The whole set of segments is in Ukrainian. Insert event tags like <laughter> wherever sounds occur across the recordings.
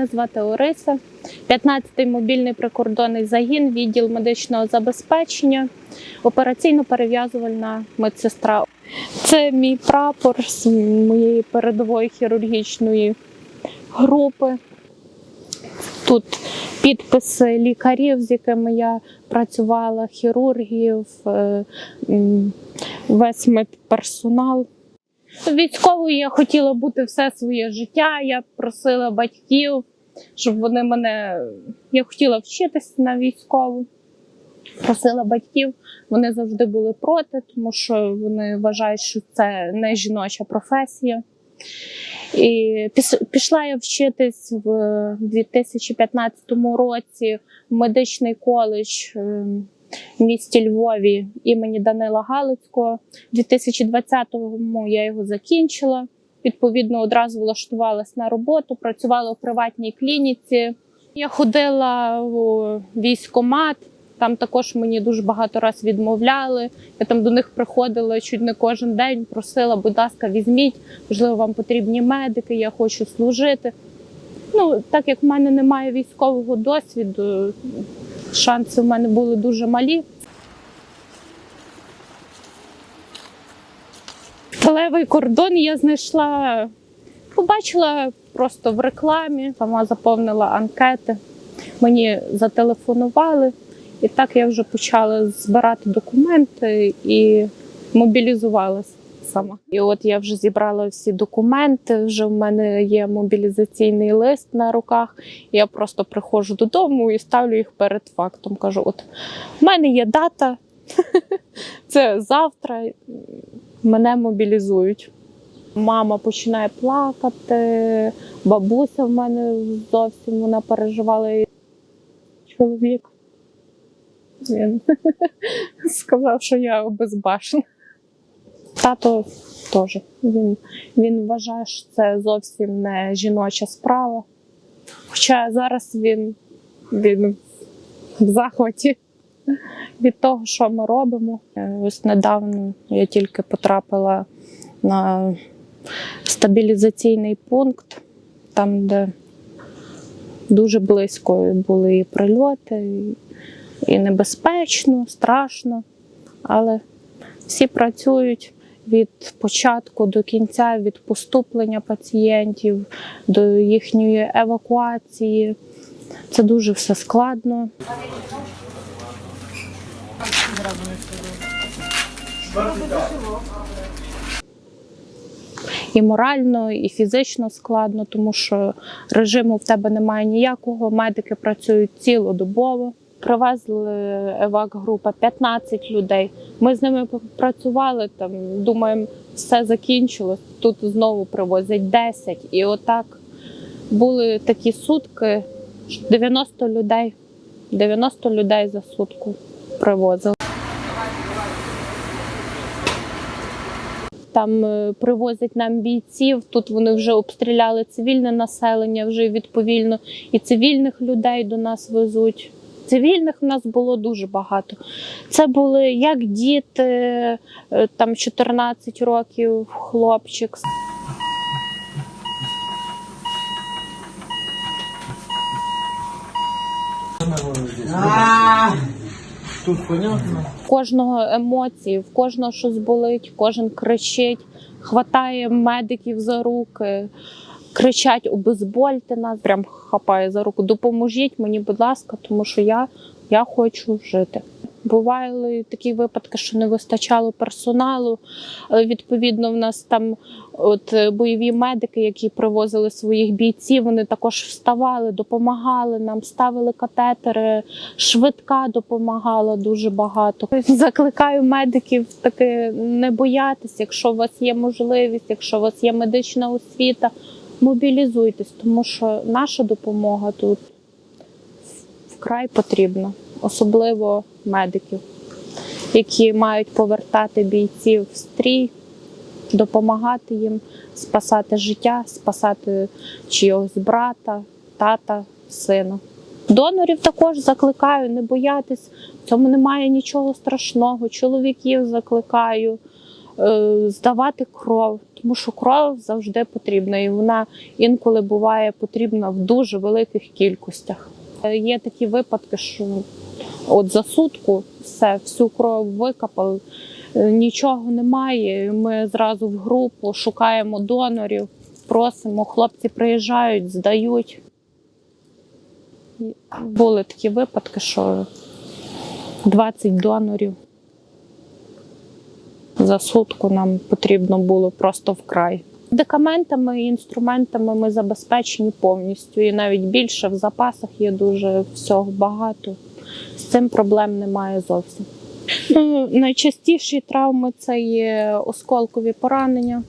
Мене звати Ориса, 15-й мобільний прикордонний загін, відділ медичного забезпечення, операційно-перев'язувальна медсестра. Це мій прапор з моєї передової хірургічної групи. Тут підписи лікарів, з якими я працювала, хірургів, е, весь медперсонал. Військовою я хотіла бути все своє життя. Я просила батьків, щоб вони мене. Я хотіла вчитися на військову. Просила батьків, вони завжди були проти, тому що вони вважають, що це не жіноча професія. І пішла я вчитись в 2015 році в медичний коледж е, в місті Львові імені Данила Галицького. У 2020-му я його закінчила. Відповідно, одразу влаштувалась на роботу, працювала в приватній клініці. Я ходила у військкомат. Там також мені дуже багато разів відмовляли. Я там до них приходила чуть не кожен день, просила, будь ласка, візьміть, можливо, вам потрібні медики, я хочу служити. Ну, так як в мене немає військового досвіду, шанси в мене були дуже малі. Сталевий кордон я знайшла, побачила просто в рекламі, сама заповнила анкети. Мені зателефонували, і так я вже почала збирати документи і мобілізувалася сама. І от я вже зібрала всі документи. Вже в мене є мобілізаційний лист на руках. Я просто приходжу додому і ставлю їх перед фактом. Кажу: от в мене є дата, <laughs> це завтра. Мене мобілізують. Мама починає плакати, бабуся в мене зовсім вона переживала. Чоловік він <laughs> сказав, що я обезбашена. Тато теж. Він, він вважає, що це зовсім не жіноча справа. Хоча зараз він, він в захваті від того, що ми робимо. Е, Ось недавно я тільки потрапила на стабілізаційний пункт, там, де дуже близько були і прильоти, і, і небезпечно, страшно. Але всі працюють від початку до кінця, від поступлення пацієнтів до їхньої евакуації. Це дуже все складно. І морально, і фізично складно, тому що режиму в тебе немає ніякого. Медики працюють цілодобово. Привезли евак група 15 людей. Ми з ними працювали там. Думаємо, все закінчилось. Тут знову привозять 10. І отак були такі сутки. 90 людей. 90 людей за сутку привозили. Там е, привозять нам бійців. Тут вони вже обстріляли цивільне населення, вже відповідно і цивільних людей до нас везуть. Цивільних в нас було дуже багато. Це були як діти, е, там 14 років хлопчик. Тут понятно. Кожного емоції, в кожного щось болить, кожен кричить, хватає медиків за руки, кричать обезбольте нас, прям хапає за руку. Допоможіть мені, будь ласка, тому що я, я хочу жити. Бували такі випадки, що не вистачало персоналу. Відповідно в нас там от е, бойові медики, які привозили своїх бійців, вони також вставали, допомагали нам, ставили катетери, швидка допомагала дуже багато. Закликаю медиків таки не боятися, якщо у вас є можливість, якщо у вас є медична освіта, мобілізуйтесь, тому що наша допомога тут вкрай потрібна, особливо медиків, які мають повертати бійців в стрій, допомагати їм, спасати життя, спасати чийогось брата, тата, сина. Донорів також закликаю не боятись, в цьому немає нічого страшного. Чоловіків закликаю е, здавати кров, тому що кров завжди потрібна, і вона інколи буває потрібна в дуже великих кількостях. Е, Є такі випадки, що от за сутку все, всю кров викопали, е, нічого немає. Ми зразу в групу шукаємо донорів, просимо, хлопці приїжджають, здають. Були такі випадки, що 20 донорів за сутку нам потрібно було просто вкрай. Медикаментами і інструментами ми забезпечені повністю, і навіть більше в запасах є дуже всього багато. З цим проблем немає зовсім. Ну, найчастіші травми це є осколкові поранення.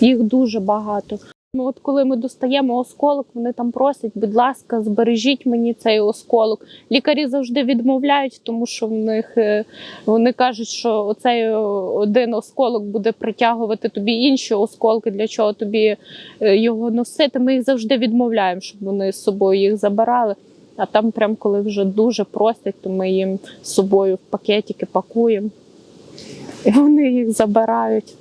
Їх дуже багато. Ну, от коли ми достаємо осколок, вони там просять, будь ласка, збережіть мені цей осколок. Лікарі завжди відмовляють, тому що в них е, вони кажуть, що оцей е, один осколок буде притягувати тобі інші осколки, для чого тобі е, його носити. Ми їх завжди відмовляємо, щоб вони з собою їх забирали. А там, прям коли вже дуже просять, то ми їм з собою в пакетики пакуємо. І вони їх забирають.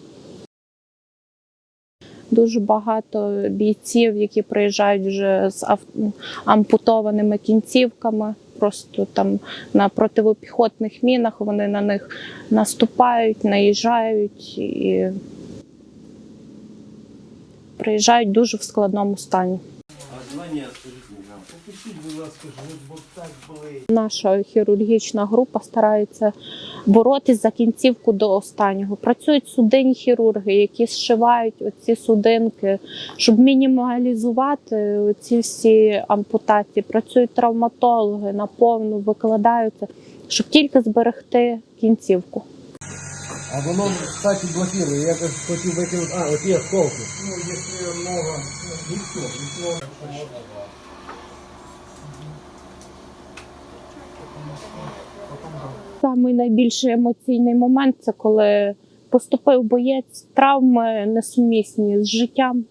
Дуже багато бійців, які приїжджають вже з ав- ампутованими кінцівками, просто там на противопіхотних мінах вони на них наступають, наїжджають і приїжджають дуже в складному стані. Наша хірургічна група старається боротись за кінцівку до останнього. Працюють судинні хірурги, які зшивають оці судинки, щоб мінімалізувати ці всі ампутації. Працюють травматологи наповну, викладаються, щоб тільки зберегти кінцівку. А воно, кстати, блокирує. Я хотів викинути. А, от є осколки. Ну, якщо нога, ну, все, все. Самий найбільший емоційний момент це коли поступив боєць, травми несумісні з життям.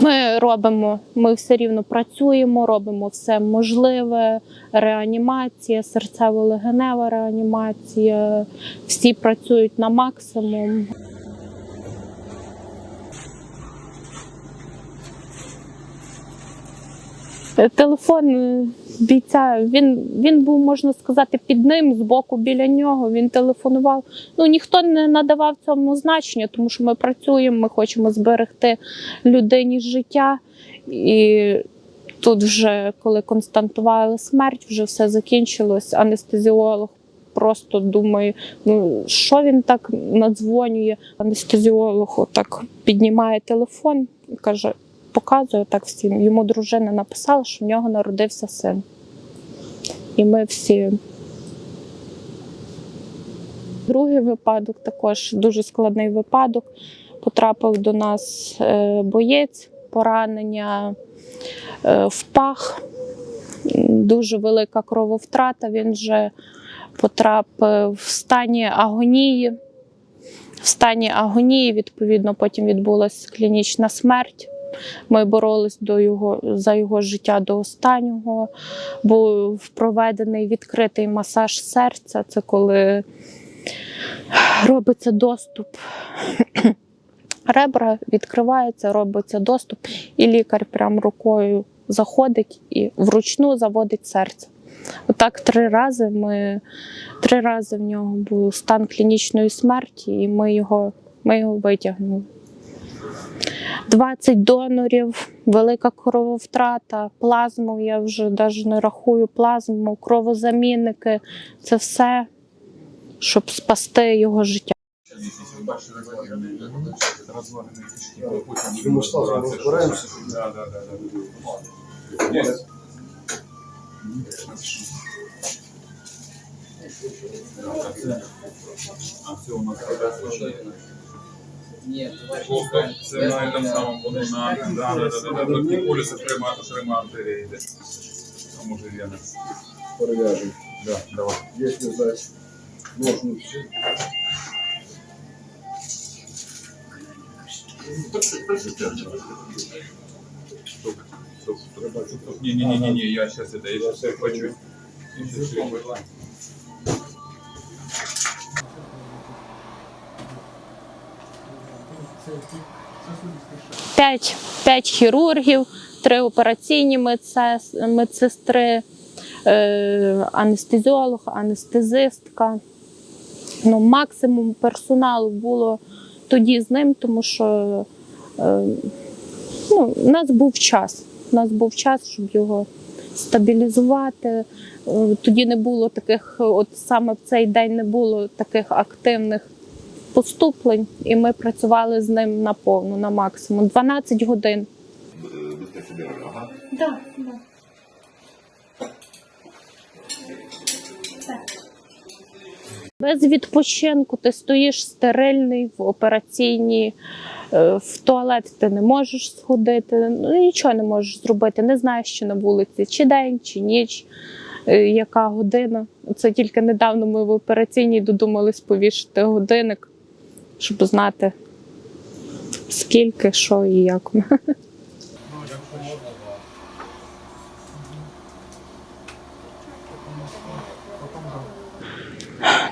Ми робимо, ми все рівно працюємо, робимо все можливе. Реанімація, серцево-легенева реанімація. Всі працюють на максимум. Телефон бійця, він, він був, можна сказати, під ним, збоку біля нього. Він телефонував. Ну ніхто не надавав цьому значення, тому що ми працюємо, ми хочемо зберегти людині життя. І тут, вже коли констатували смерть, вже все закінчилось. Анестезіолог просто думає, ну що він так надзвонює. Анестезіолог отак піднімає телефон і каже показує так всім. Йому дружина написала, що в нього народився син. І ми всі. Другий випадок також дуже складний випадок. Потрапив до нас е, боєць, поранення е, в пах, дуже велика крововтрата. Він вже потрапив в стані агонії. В стані агонії, відповідно, потім відбулася клінічна смерть. Ми боролись до його, за його життя до останнього. Був проведений відкритий масаж серця. Це коли робиться доступ. Ребра відкриваються, робиться доступ, і лікар прям рукою заходить і вручну заводить серце. Отак три рази ми три рази в нього був стан клінічної смерті, і ми його, ми його витягнули. 20 донорів, велика крововтрата, плазму, я вже навіть не рахую плазму, кровозамінники це все, щоб спасти його життя. А все у нас Слухай, це на этом самом, воно на, да, да, да, да, да, тут не шрема, шрема артерії йде. А може вена. Перев'яжемо. Да, давай. Якщо здать ножниці. Стоп, стоп, стоп, стоп. Не, не, не, не, не, я сейчас это, я сейчас хочу. Я щас перехвачу. П'ять, хірургів, три операційні медсес- медсестри, е, анестезіолог, анестезистка. Ну, максимум персоналу було тоді з ним, тому що е, ну, у нас був час. У нас був час, щоб його стабілізувати. Е, Тоді не було таких, от саме в цей день не було таких активних поступлень, і ми працювали з ним на повну, на максимум. 12 годин. Да, да. Без відпочинку ти стоїш стерильний в операційній, е, в туалет ти не можеш сходити, ну нічого не можеш зробити. Не знаєш, що на вулиці, чи день, чи ніч, е, яка година. Це тільки недавно ми в операційній додумались повішати годинник, щоб знати, скільки, що і як.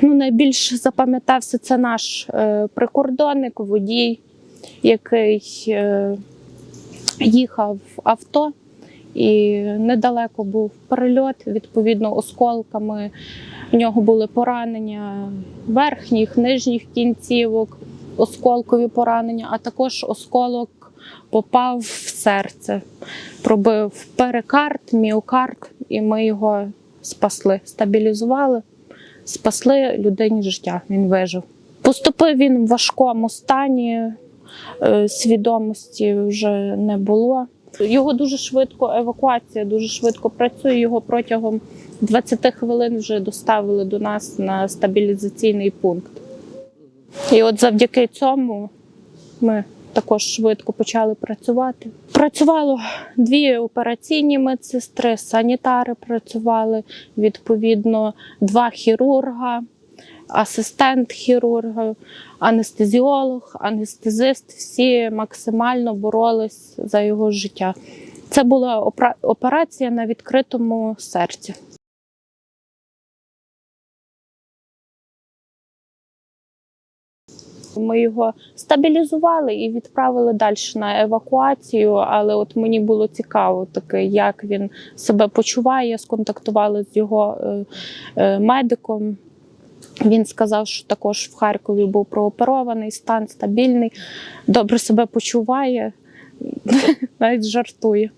Ну, найбільш запам'ятався це наш е, прикордонник, водій, який е, їхав в авто, і недалеко був перельот, відповідно, осколками. У нього були поранення верхніх, нижніх кінцівок, осколкові поранення, а також осколок попав в серце, пробив перикард, міокард, і ми його спасли, стабілізували спасли людині життя. Він вижив. Поступив він в важкому стані, е, свідомості вже не було. Його дуже швидко евакуація, дуже швидко працює. Його протягом 20 хвилин вже доставили до нас на стабілізаційний пункт. І от завдяки цьому ми також швидко почали працювати. Працювало дві операційні медсестри, санітари працювали, відповідно, два хірурга, асистент хірурга, анестезіолог, анестезист. Всі максимально боролись за його життя. Це була операція на відкритому серці. Ми його стабілізували і відправили далі на евакуацію. Але от мені було цікаво, таке, як він себе почуває. Сконтактували з його е, е, медиком. Він сказав, що також в Харкові був прооперований, стан стабільний, добре себе почуває, <laughs> навіть жартує.